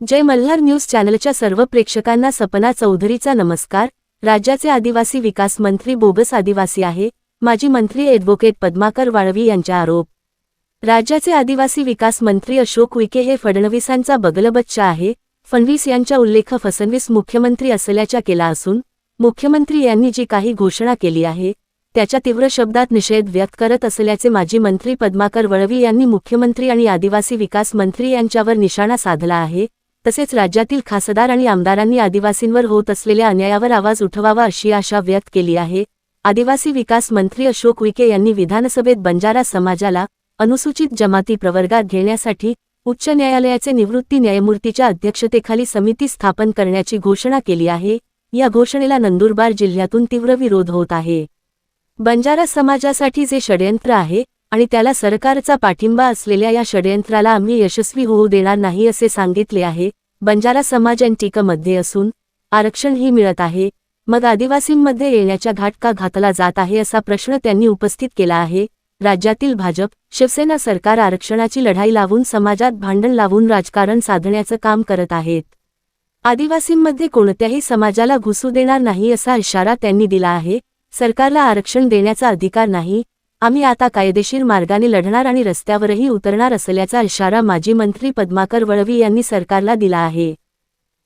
जय Malhar news चॅनलच्या सर्व प्रेक्षकांना सपना चौधरीचा नमस्कार. राज्याचे आदिवासी विकास मंत्री बोगस आदिवासी आहे. माजी मंत्री ॲडव्होकेट पद्माकर वाळवी यांचा आरोप. राज्याचे आदिवासी विकास मंत्री अशोक विके हे फडणवीसांचा बगलबच्चा आहे. फडणवीस यांचा उल्लेख फसणवीस मुख्यमंत्री असल्याचा केला असून मुख्यमंत्री यांनी जी काही घोषणा केली आहे त्याच्या तीव्र शब्दात निषेध व्यक्त करत असल्याचे माजी मंत्री पद्माकर वळवी यांनी मुख्यमंत्री आणि आदिवासी विकास मंत्री यांच्यावर निशाणा साधला आहे. तसेच राज्यातील खासदार आणि आमदारांनी आदिवासींवर होत असलेल्या अन्यायावर आवाज उठवावा अशी आशा व्यक्त केली आहे. आदिवासी विकास मंत्री अशोक विके यांनी विधानसभेत बंजारा समाजाला अनुसूचित जमाती प्रवर्गात घेण्यासाठी उच्च न्यायालयाचे निवृत्ती न्यायमूर्तीच्या अध्यक्षतेखाली समिती स्थापन करण्याची घोषणा केली आहे. या घोषणेला नंदुरबार जिल्ह्यातून तीव्र विरोध होत आहे. बंजारा समाजासाठी जे षडयंत्र आहे आणि त्याला सरकारचा पाठिंबा असलेल्या या षडयंत्राला आम्ही यशस्वी होऊ देणार नाही असे सांगितले आहे. बंजारा समाजमध्ये असून आरक्षणही मिळत आहे. मग आदिवासींमध्ये येण्याच्या घाट का घातला जात आहे असा प्रश्न त्यांनी उपस्थित केला आहे. राज्यातील भाजप शिवसेना सरकार आरक्षणाची लढाई लावून समाजात भांडण लावून राजकारण साधण्याचं काम करत आहेत. आदिवासींमध्ये कोणत्याही समाजाला घुसू देणार नाही असा इशारा त्यांनी दिला आहे. सरकारला आरक्षण देण्याचा अधिकार नाही. आम्ही आता कायदेशीर मार्गाने लढणार आणि रस्त्यावरही उतरणार असल्याचा इशारा माजी मंत्री पद्माकर वळवी यांनी सरकारला दिला आहे.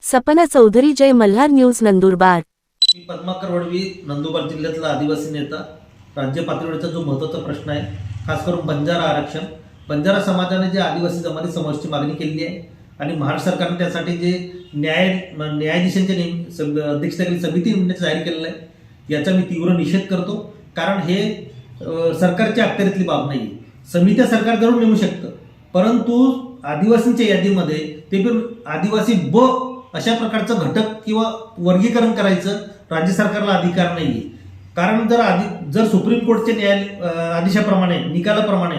सपना चौधरी जय मल्हार न्यूज नंदुरबार. मी पद्माकर वळवी नंदुरबार जिल्ह्यातला आदिवासी नेता राज्य पातळीवरचा जो महत्त्वाचा प्रश्न आहे खास करून बंजारा आरक्षण. बंजारा समाजाने जे आदिवासी जमाती समाजाची मागणी केलेली आहे आणि महाराष्ट्र सरकारने त्यासाठी जे न्याय न्यायाधीशांच्या नेम अध्यक्षतेखाली समिती नेमण्याचं जाहीर केलेलं आहे याचा मी तीव्र निषेध करतो. कारण हे सरकारच्या अखत्यारीतली बाब नाही समित्या सरकार जरूर नेमू शकतं. परंतु आदिवासींच्या यादीमध्ये ते पण आदिवासी ब अशा प्रकारचं घटक किंवा वर्गीकरण करायचं राज्य सरकारला अधिकार नाहीये. कारण जर आधी जर सुप्रीम कोर्टच्या न्यायालय आदेशाप्रमाणे निकालाप्रमाणे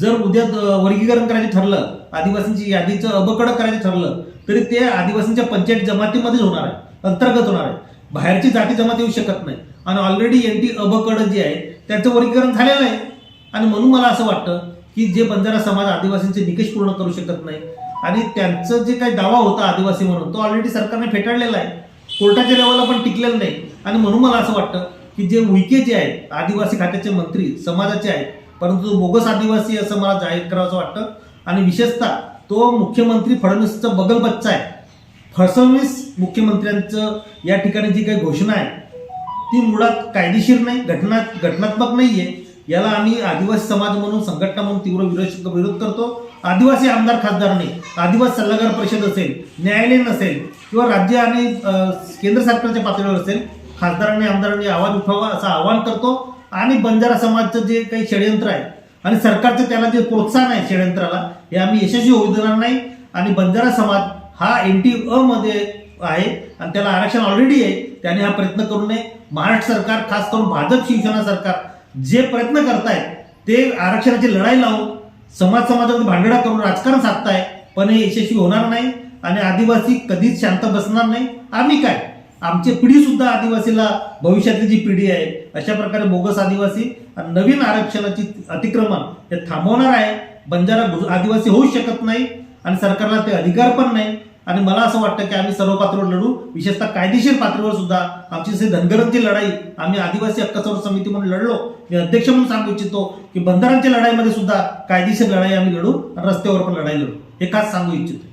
जर उद्या वर्गीकरण करायचं ठरलं आदिवासींची यादीचं अबकडं करायचं ठरलं तरी ते आदिवासींच्या पंचायत जमातीमध्येच होणार आहे अंतर्गत होणार आहे. बाहेरची जाती जमात येऊ शकत नाही. आणि ऑलरेडी एन टी अबकडं जे आहे त्यांचं वर्गीकरण झालेलं आहे. आणि म्हणून मला असं वाटतं की जे बंजारा समाज आदिवासींचे निकष पूर्ण करू शकत नाही आणि त्यांचं जे काही दावा होता आदिवासी म्हणून तो ऑलरेडी सरकारने फेटाळलेला आहे. कोर्टाच्या लेवलला पण टिकलेला नाही. आणि म्हणून मला असं वाटतं की जे उईके जे आहेत आदिवासी खात्याचे मंत्री समाजाचे आहेत परंतु तो बोगस आदिवासी असं मला जाहीर करावं वाटतं. आणि विशेषतः तो मुख्यमंत्री फडणवीसचा बगल बच्चा आहे. फडणवीस मुख्यमंत्र्यांचं या ठिकाणी जी काही घोषणा आहे ती मुळात कायदेशीर नाही घटना घटनात्मक नाहीये. याला आम्ही आदिवासी समाज म्हणून संघटना म्हणून तीव्र विरोध विरोध करतो. आदिवासी आमदार खासदार नाही. आदिवासी सल्लागार परिषद असेल न्यायालय नसेल किंवा राज्य आणि केंद्र सरकारच्या पातळीवर असेल खासदारांनी आमदारांनी आवाज उठवावा असं आवाहन करतो. आणि बंजारा समाजचं जे काही षडयंत्र आहे आणि सरकारचं त्याला जे प्रोत्साहन आहे षडयंत्राला हे आम्ही यशस्वी होऊ देणार नाही. आणि बंजारा समाज हा एन टी अ मध्ये आहे आणि त्याला आरक्षण ऑलरेडी आहे. त्याने हा प्रयत्न करू नये. महाराष्ट्र सरकार खास करून भाजप शिवसेना सरकार जे प्रयत्न करतायत ते आरक्षणाची लढाई लावून समाज समाजामध्ये भांडणा करून राजकारण साधताय पण हे यशस्वी होणार नाही आणि आदिवासी कधीच शांत बसणार नाही. आम्ही काय? आमची पिढी सुद्धा आदिवासीला भविष्यातली जी पिढी आहे अशा प्रकारे बोगस आदिवासी नवीन आरक्षणाची अतिक्रमण हे थांबवणार आहे. बंजारा आदिवासी होऊ शकत नाही आणि सरकारला ते अधिकार पण नाही. आणि मला असं वाटतं की आम्ही सर्व पातळीवर लढू विशेषतः कायदेशीर पातळीवर सुद्धा आमची जशी धनगरांची लढाई आम्ही आदिवासी हक्क संरक्षण समिती म्हणून लढलो. मी अध्यक्ष म्हणून सांगू इच्छितो की बंधारांच्या लढाईमध्ये सुद्धा कायदेशीर लढाई आम्ही लढू आणि रस्त्यावर पण लढाई लढू. हे खास सांगू इच्छितो.